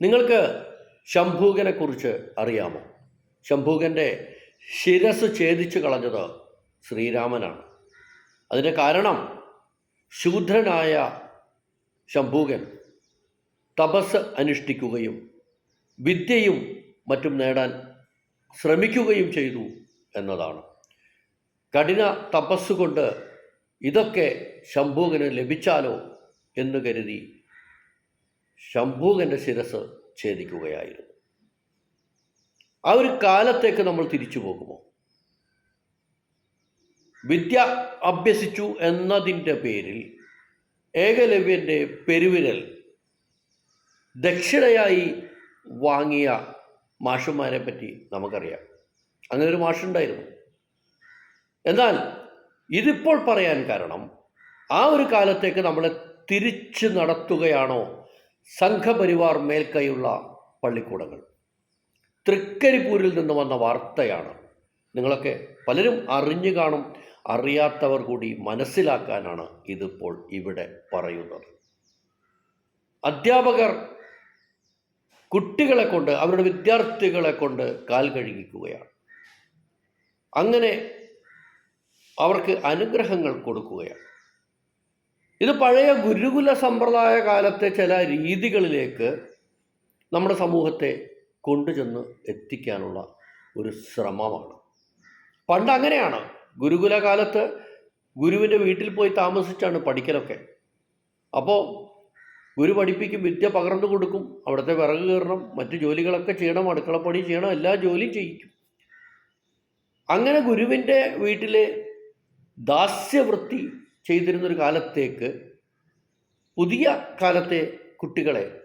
നിങ്ങൾക്ക് ശംഭൂകനെക്കുറിച്ച് അറിയാമോ? ശംഭൂകന്റെ ശിരസ് ഛേദിച്ചു കളഞ്ഞത് ശ്രീരാമനാണ്. അതിന് കാരണം ശൂദ്രനായ ശംഭൂകൻ തപസ് അനുഷ്ഠിക്കുകയും വിദ്യയും മറ്റും നേടാൻ ശ്രമിക്കുകയും ചെയ്തു എന്നതാണ്. കഠിന തപസ്സുകൊണ്ട് ഇതൊക്കെ ശംഭൂകന് ലഭിച്ചാലോ എന്ന് കരുതി ശംഭൂകന്റെ ശിരസ് ഛേദിക്കുകയായിരുന്നു. ആ ഒരു കാലത്തേക്ക് നമ്മൾ തിരിച്ചു പോകുമോ? വിദ്യ അഭ്യസിച്ചു എന്നതിന്റെ പേരിൽ ഏകലവ്യന്റെ പെരുവിരൽ ദക്ഷിണയായി വാങ്ങിയ മാഷന്മാരെ പറ്റി നമുക്കറിയാം. അങ്ങനെ ഒരു മാഷുണ്ടായിരുന്നു. എന്നാൽ ഇതിപ്പോൾ പറയാൻ കാരണം ആ ഒരു കാലത്തേക്ക് നമ്മളെ തിരിച്ചു നടത്തുകയാണോ സംഘപരിവാർ മേൽക്കൈയുള്ള പള്ളിക്കൂടങ്ങൾ. തൃക്കരിപ്പൂരിൽ നിന്ന് വന്ന വാർത്തയാണ്. നിങ്ങളൊക്കെ പലരും അറിഞ്ഞു കാണും അറിയാത്തവർ കൂടി മനസ്സിലാക്കാനാണ് ഇതിപ്പോൾ ഇവിടെ പറയുന്നത്. അധ്യാപകർ കുട്ടികളെ കൊണ്ട് അവരുടെ വിദ്യാർത്ഥികളെ കൊണ്ട് കാൽ കഴുകിക്കുകയാണ്. അങ്ങനെ അവർക്ക് അനുഗ്രഹങ്ങൾ കൊടുക്കുകയാണ്. ഇത് പഴയ ഗുരുകുല സമ്പ്രദായ കാലത്തെ ചില രീതികളിലേക്ക് നമ്മുടെ സമൂഹത്തെ കൊണ്ടുചെന്ന് എത്തിക്കാനുള്ള ഒരു ശ്രമമാണ്. പണ്ട് അങ്ങനെയാണ്. ഗുരുകുല കാലത്ത് ഗുരുവിന്റെ വീട്ടിൽ പോയി താമസിച്ചാണ് പഠിക്കലൊക്കെ. അപ്പോൾ ഗുരു പഠിപ്പിക്കും വിദ്യ പകർന്നു കൊടുക്കും അവിടുത്തെ വിറക് കയറണം മറ്റ് ജോലികളൊക്കെ ചെയ്യണം അടുക്കളപ്പണി ചെയ്യണം എല്ലാ ജോലിയും ചെയ്യിക്കും. അങ്ങനെ ഗുരുവിന്റെ വീട്ടിലെ ദാസ്യവൃത്തി ചെയ്തിരുന്നൊരു കാലത്തേക്ക് പുതിയ കാലത്തെ കുട്ടികളെ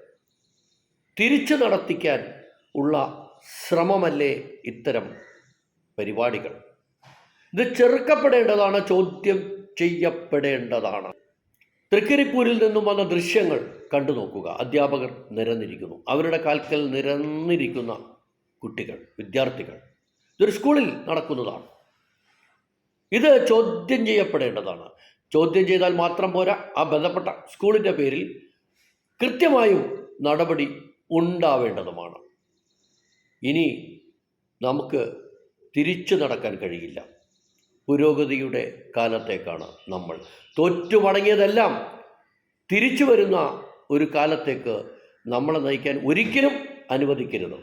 തിരിച്ചു നടത്തിക്കാൻ ഉള്ള ശ്രമമല്ലേ ഇത്തരം പരിപാടികൾ? ഇത് ചെറുക്കപ്പെടേണ്ടതാണ് ചോദ്യം ചെയ്യപ്പെടേണ്ടതാണ്. തൃക്കരിപ്പൂരിൽ നിന്നും വന്ന ദൃശ്യങ്ങൾ കണ്ടു നോക്കുക. അധ്യാപകർ നിരന്നിരിക്കുന്നു. അവരുടെ കാൽക്കൽ നിരന്നിരിക്കുന്ന കുട്ടികൾ വിദ്യാർത്ഥികൾ. ഇതൊരു സ്കൂളിൽ നടക്കുന്നതാണ്. ഇത് ചോദ്യം ചെയ്യപ്പെടേണ്ടതാണ്. ചോദ്യം ചെയ്താൽ മാത്രം പോരാ. ആ ബന്ധപ്പെട്ട സ്കൂളിന്റെ പേരിൽ കൃത്യമായും നടപടി ഉണ്ടാവേണ്ടതുമാണ്. ഇനി നമുക്ക് തിരിച്ചു നടക്കാൻ കഴിയില്ല. പുരോഗതിയുടെ കാലത്തേക്കാണ് നമ്മൾ. തോറ്റുമടങ്ങിയതെല്ലാം തിരിച്ചു വരുന്ന ഒരു കാലത്തേക്ക് നമ്മളെ നയിക്കാൻ ഒരിക്കലും അനുവദിക്കരുത്.